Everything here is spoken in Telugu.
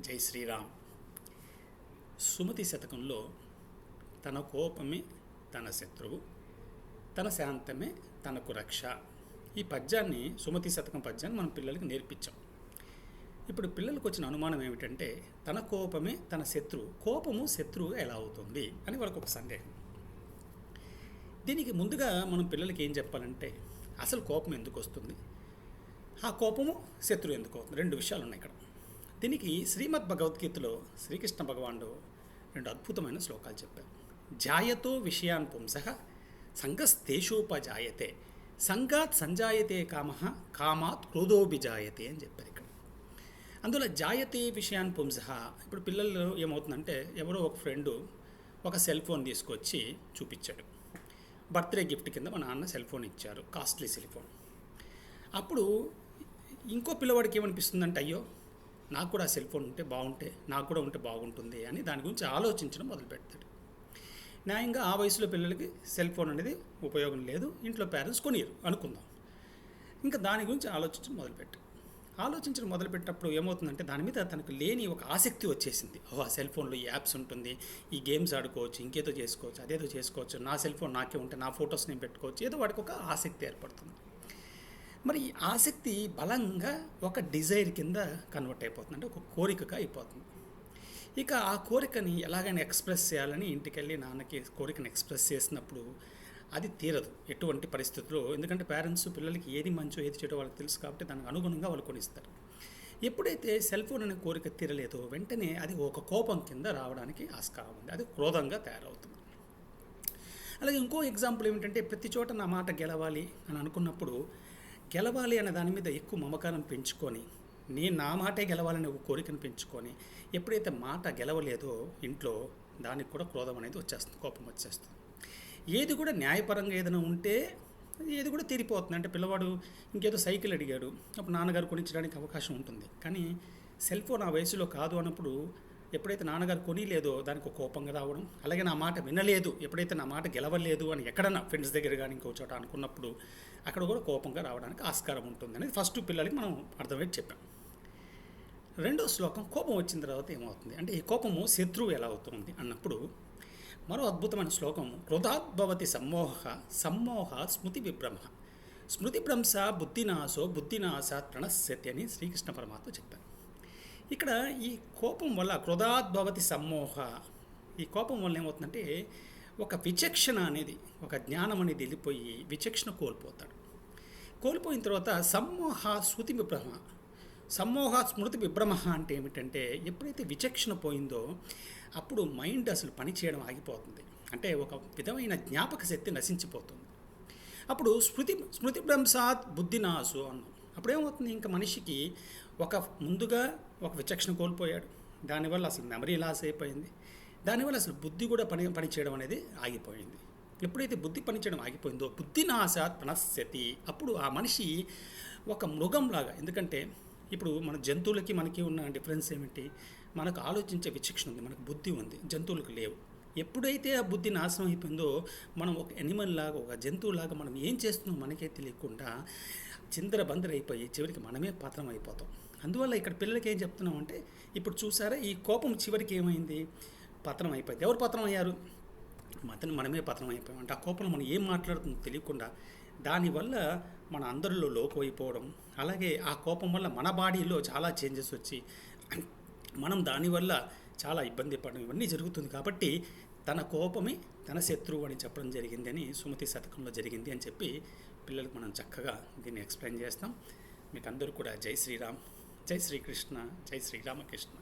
జై శ్రీరామ్. సుమతి శతకంలో తన కోపమే తన శత్రువు తన శాంతమే తనకు రక్ష. ఈ పద్యాన్ని సుమతి శతకం పద్యాన్ని మనం పిల్లలకి నేర్పించాం. ఇప్పుడు పిల్లలకు వచ్చిన అనుమానం ఏమిటంటే తన కోపమే తన శత్రువు కోపము శత్రువు ఎలా అవుతుంది అని వాళ్ళకు ఒక సందేహం. దీనికి ముందుగా మనం పిల్లలకి ఏం చెప్పాలంటే అసలు కోపం ఎందుకు వస్తుంది? ఆ కోపము శత్రువు ఎందుకు అవుతుంది? రెండు విషయాలు ఉన్నాయి ఇక్కడ. దీనికి శ్రీమద్ భగవద్గీతలో శ్రీకృష్ణ భగవానుడు రెండు అద్భుతమైన శ్లోకాలు చెప్పారు. జాయతో విషయాన్ పుంస సంగస్తేషోపజాయతే సంఘాత్ సంజాయతే కామ కామాత్ క్రోధోభిజాయతే అని చెప్పారు ఇక్కడ. అందులో జాయతే విషయాన్ పుంస ఇప్పుడు పిల్లలు ఏమవుతుందంటే ఎవరో ఒక ఫ్రెండు ఒక సెల్ ఫోన్ తీసుకొచ్చి చూపించాడు. బర్త్డే గిఫ్ట్ కింద మా నాన్న సెల్ ఫోన్ ఇచ్చారు కాస్ట్లీ సెల్ ఫోన్. అప్పుడు ఇంకో పిల్లవాడికి ఏమనిపిస్తుందంటే అయ్యో నాకు కూడా ఆ సెల్ ఫోన్ ఉంటే బాగుంటే నాకు కూడా ఉంటే బాగుంటుంది అని దాని గురించి ఆలోచించడం మొదలు పెడతాడు న్యాయంగా ఆ వయసులో పిల్లలకి సెల్ ఫోన్ అనేది ఉపయోగం లేదు ఇంట్లో పేరెంట్స్ కొనియరు అనుకుందాం. ఇంకా దాని గురించి ఆలోచించడం మొదలుపెట్టు. ఆలోచించడం మొదలుపెట్టినప్పుడు ఏమవుతుందంటే దాని మీద తనకు లేని ఒక ఆసక్తి వచ్చేసింది. ఓ ఆ సెల్ ఫోన్లో ఈ యాప్స్ ఉంటుంది ఈ గేమ్స్ ఆడుకోవచ్చు ఇంకేదో చేసుకోవచ్చు అదేదో చేసుకోవచ్చు నా సెల్ ఫోన్ నాకే ఉంటే నా ఫొటోస్ నేను పెట్టుకోవచ్చు ఏదో వాడికి ఒక ఆసక్తి ఏర్పడుతుంది. మరి ఈ ఆసక్తి బలంగా ఒక డిజైర్ కింద కన్వర్ట్ అయిపోతుంది అంటే ఒక కోరికగా అయిపోతుంది. ఇక ఆ కోరికని ఎలాగైనా ఎక్స్ప్రెస్ చేయాలని ఇంటికి వెళ్ళి నాన్నకి కోరికను ఎక్స్ప్రెస్ చేసినప్పుడు అది తీరదు ఎటువంటి పరిస్థితుల్లో. ఎందుకంటే పేరెంట్స్ పిల్లలకి ఏది మంచో ఏది చెడో వాళ్ళకి తెలుసు కాబట్టి దానికి అనుగుణంగా వాళ్ళు కొనిస్తారు. ఎప్పుడైతే సెల్ ఫోన్ అనే కోరిక తీరలేదో వెంటనే అది ఒక కోపం కింద రావడానికి ఆస్కారం ఉంది అది క్రోధంగా తయారవుతుంది. అలాగే ఇంకో ఎగ్జాంపుల్ ఏమిటంటే ప్రతి చోట నా మాట గెలవాలి అని అనుకున్నప్పుడు గెలవాలి అనే దాని మీద ఎక్కువ మమకారం పెంచుకొని నేను నా మాటే గెలవాలనే ఒక కోరికను పెంచుకొని ఎప్పుడైతే మాట గెలవలేదో ఇంట్లో దానికి కూడా క్రోధం అనేది వచ్చేస్తుంది కోపం వచ్చేస్తుంది. ఏది కూడా న్యాయపరంగా ఏదైనా ఉంటే ఏది కూడా తీరిపోతుంది. అంటే పిల్లవాడు ఇంకేదో సైకిల్ అడిగాడు అప్పుడు నాన్నగారు కొనిచ్చడానికి అవకాశం ఉంటుంది. కానీ సెల్ ఫోన్ ఆ వయసులో కాదు అన్నప్పుడు ఎప్పుడైతే నాన్నగారు కొనిలేదో దానికి ఒక కోపంగా రావడం అలాగే నా మాట వినలేదు ఎప్పుడైతే నా మాట గెలవలేదు అని ఎక్కడన్నా ఫ్రెండ్స్ దగ్గర కానీ ఇంకో చోట అనుకున్నప్పుడు అక్కడ కూడా కోపంగా రావడానికి ఆస్కారం ఉంటుంది అనేది ఫస్ట్ పిల్లలకి మనం అర్థమయ్యి చెప్పాం. రెండో శ్లోకం కోపం వచ్చిన తర్వాత ఏమవుతుంది? అంటే ఈ కోపము శత్రువు ఎలా అవుతుంది? అన్నప్పుడు మరో అద్భుతమైన శ్లోకం క్రోధాద్భవతి సమ్మోహ సమ్మోహ స్మృతి విభ్రమ స్మృతి భ్రంశ బుద్ధినాశో బుద్ధినాశ ప్రణశ్యతి అని శ్రీకృష్ణ పరమాత్మ చెప్పారు. ఇక్కడ ఈ కోపం వల్ల క్రోధాద్భవతి సమ్మోహ ఈ కోపం వల్ల ఏమవుతుందంటే ఒక విచక్షణ అనేది ఒక జ్ఞానం అనేది వెళ్ళిపోయి విచక్షణ కోల్పోతాడు. కోల్పోయిన తర్వాత సమ్మోహ స్మృతి విభ్రమ. సమ్మోహ స్మృతి విభ్రమ అంటే ఏమిటంటే ఎప్పుడైతే విచక్షణ పోయిందో అప్పుడు మైండ్ అసలు పని చేయడం ఆగిపోతుంది. అంటే ఒక విధమైన జ్ఞాపక శక్తి నశించిపోతుంది. అప్పుడు స్మృతి స్మృతి భ్రంశాత్ బుద్ధినాశు అన్నాం. అప్పుడేమవుతుంది? ఇంకా మనిషికి ఒక ముందుగా ఒక విచక్షణ కోల్పోయాడు. దానివల్ల అసలు మెమరీ లాస్ అయిపోయింది. దానివల్ల అసలు బుద్ధి కూడా పని పనిచేయడం అనేది ఆగిపోయింది. ఎప్పుడైతే బుద్ధి పనిచేయడం ఆగిపోయిందో బుద్ధి నాశాత్ ప్రణశ్యతి అప్పుడు ఆ మనిషి ఒక మృగంలాగా ఎందుకంటే ఇప్పుడు మన జంతువులకి మనకి ఉన్న డిఫరెన్స్ ఏమిటి? మనకు ఆలోచించే విచక్షణ ఉంది మనకు బుద్ధి ఉంది జంతువులకు లేవు. ఎప్పుడైతే ఆ బుద్ధి నాశనం అయిపోయిందో మనం ఒక ఎనిమల్ లాగా ఒక జంతువులాగా మనం ఏం చేస్తున్నాం మనకే తెలియకుండా చిందర బందర అయిపోయి చివరికి మనమే పాత్రం అయిపోతాం. అందువల్ల ఇక్కడ పిల్లలకి ఏం చెప్తున్నాం అంటే ఇప్పుడు చూసారా ఈ కోపం చివరికి ఏమైంది? పతనం అయిపోయింది. ఎవరు పతనం అయ్యారు? అతను మనమే పతనం అయిపోయాం. అంటే ఆ కోపంలో మనం ఏం మాట్లాడుతుందో తెలియకుండా దానివల్ల మన అందరిలో లోకు అయిపోవడం అలాగే ఆ కోపం వల్ల మన బాడీలో చాలా చేంజెస్ వచ్చి మనం దానివల్ల చాలా ఇబ్బంది పడడం ఇవన్నీ జరుగుతుంది కాబట్టి తన కోపమే తన శత్రువు అని చెప్పడం జరిగింది అని సుమతి శతకంలో జరిగింది అని చెప్పి పిల్లలకు మనం చక్కగా దీన్ని ఎక్స్ప్లెయిన్ చేస్తాం. మీకు అందరూ కూడా జై శ్రీరామ్. జై శ్రీకృష్ణ జై శ్రీరామకృష్ణ.